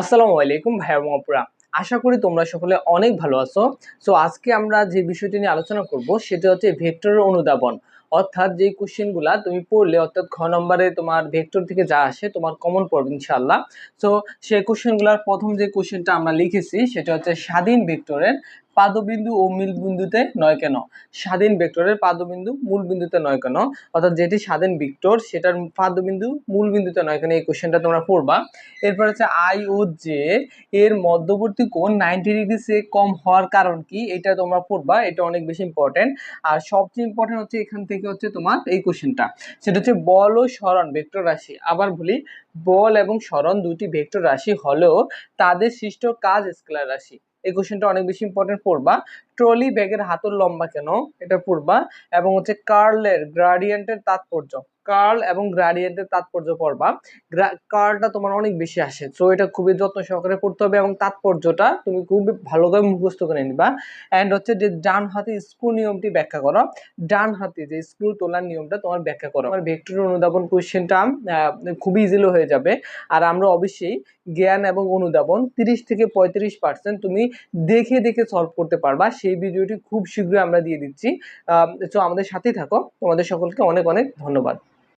আসসালামু আলাইকুম ভাইয়া মহাপুরা আশা করি তোমরা সকলে অনেক ভালো আছো। সো আজকে আমরা যে বিষয়টি নিয়ে আলোচনা করব, সেটা হচ্ছে ভেক্টরের অনুধাবন। অর্থাৎ যে কোশ্চেনগুলা তুমি পড়লে, অর্থাৎ ঘ নম্বরে তোমার ভেক্টর থেকে যা আসে, তোমার কমন পড়বে ইনশাল্লাহ সো সেই কোশ্চেনগুলোর প্রথম যে কোশ্চেনটা আমরা লিখেছি, সেটা হচ্ছে স্বাধীন ভেক্টরের পাদবিন্দু ও মূল বিন্দুতে নয় কেন? স্বাধীন ভেক্টরের পাদবিন্দু মূল বিন্দুতে নয় কেন? অর্থাৎ যেটি স্বাধীন ভেক্টর, সেটার পাদবিন্দু মূল বিন্দুতে নয় কেন? এই কোশ্চেনটা তোমরা পড়বা। এরপর হচ্ছে আই ও জে এর মধ্যবর্তী কোণ নাইনটি ডিগ্রি সে কম হওয়ার কারণ কি? এটা তোমরা পড়বা, এটা অনেক বেশি ইম্পর্টেন্ট আর সবচেয়ে ইম্পর্টেন্ট হচ্ছে এখান থেকে হচ্ছে তোমার এই কোশ্চেনটা সেটা হচ্ছে বল ও সরণ ভেক্টর রাশি। আবার বলি, বল এবং সরণ দুটি ভেক্টর রাশি হলেও তাদের সৃষ্ট কাজ স্কেলার রাশি। এই কোশ্চেনটা অনেক বেশি ইম্পর্টেন্ট পড়বা। ট্রলি ব্যাগের হাতল লম্বা কেন? এটা পড়বা। এবং হচ্ছে কার্লের গ্রাডিয়েন্টের তাৎপর্য। কার্ল এবং গ্রাডিয়েন্টের তাৎপর্য পড়বা। কার্লটা তোমার অনেক বেশি আসে সো এটা খুবই যত্ন সহকারে পড়তে হবে এবং তাৎপর্যটা তুমি খুব ভালোভাবে মুখস্থ করে নিবা। অ্যান্ড হচ্ছে যে ডান হাতে স্ক্রু নিয়মটি ব্যাখ্যা করো। ডান হাতে যে স্ক্রু তোলার নিয়মটা তোমার ব্যাখ্যা করো। আমার ভেক্টর অনুধাবন কোশ্চেনটা খুবই ইজিলি হয়ে যাবে। আর আমরা অবশ্যই জ্ঞান এবং অনুধাবন তিরিশ থেকে পঁয়ত্রিশ পার্সেন্ট তুমি দেখে দেখে সলভ করতে পারবা। সেই ভিডিওটি খুব শীঘ্রই আমরা দিয়ে দিচ্ছি। সো আমাদের সাথেই থাকো। তোমাদের সকলকে অনেক অনেক ধন্যবাদ।